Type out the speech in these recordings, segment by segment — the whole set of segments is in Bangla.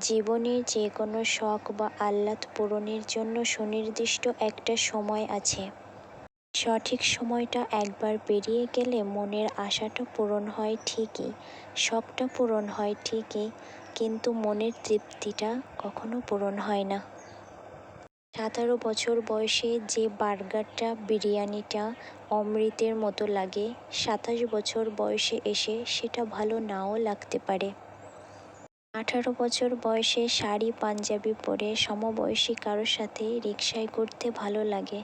জীবনের যে কোনো শখ বা আহ্লাদ পূরণের জন্য সুনির্দিষ্ট একটা সময় আছে। সঠিক সময়টা একবার পেরিয়ে গেলে মনের আশাটা পূরণ হয় ঠিকই, শখটা পূরণ হয় ঠিকই, কিন্তু মনের তৃপ্তিটা কখনো পূরণ হয় না। সতেরো বছর বয়সে যে বার্গারটা, বিরিয়ানিটা অমৃতের মতো লাগে, সাতাশ বছর বয়সে এসে সেটা ভালো নাও লাগতে পারে। আঠারো বছর বয়সে শাড়ি, পাঞ্জাবি পরে সমবয়সী কারোর সাথে রিকশায় ঘুরতে ভালো লাগে।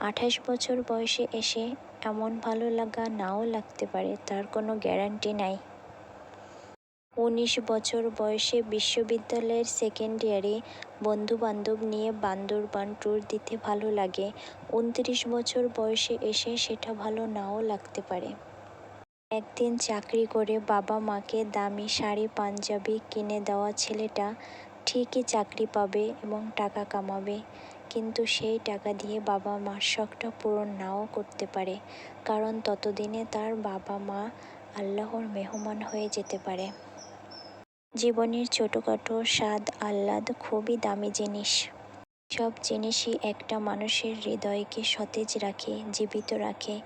আঠাশ বছর বয়সে এসে এমন ভালো লাগা নাও লাগতে পারে, তার কোনো গ্যারান্টি নাই। উনিশ বছর বয়সে বিশ্ববিদ্যালয়ের সেকেন্ড ইয়ারে বন্ধুবান্ধব নিয়ে বান্দরবান ট্যুর দিতে ভালো লাগে। উনত্রিশ বছর বয়সে এসে সেটা ভালো নাও লাগতে পারে। একদিন চাকরি করে বাবা মাকে দামি শাড়ি, পাঞ্জাবি কিনে দেওয়া ছেলেটা ঠিকই চাকরি পাবে এবং টাকা কামাবে। কিন্তু সেই টাকা দিয়ে বাবা মার শখটা পূরণ নাও করতে পারে, কারণ ততদিনে তার বাবা মা আল্লাহর মেহমান হয়ে যেতে পারে। জীবনের ছোটোখাটো স্বাদ আহ্লাদ খুবই দামি জিনিস। সব জিনিসই একটা মানুষের হৃদয়কে সতেজ রাখে, জীবিত রাখে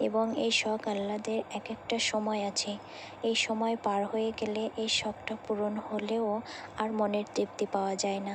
এবং এই শখ আহ্লাদের এক একটা সময় আছে। এই সময় পার হয়ে গেলে এই শখটা পূরণ হলেও আর মনের তৃপ্তি পাওয়া যায় না।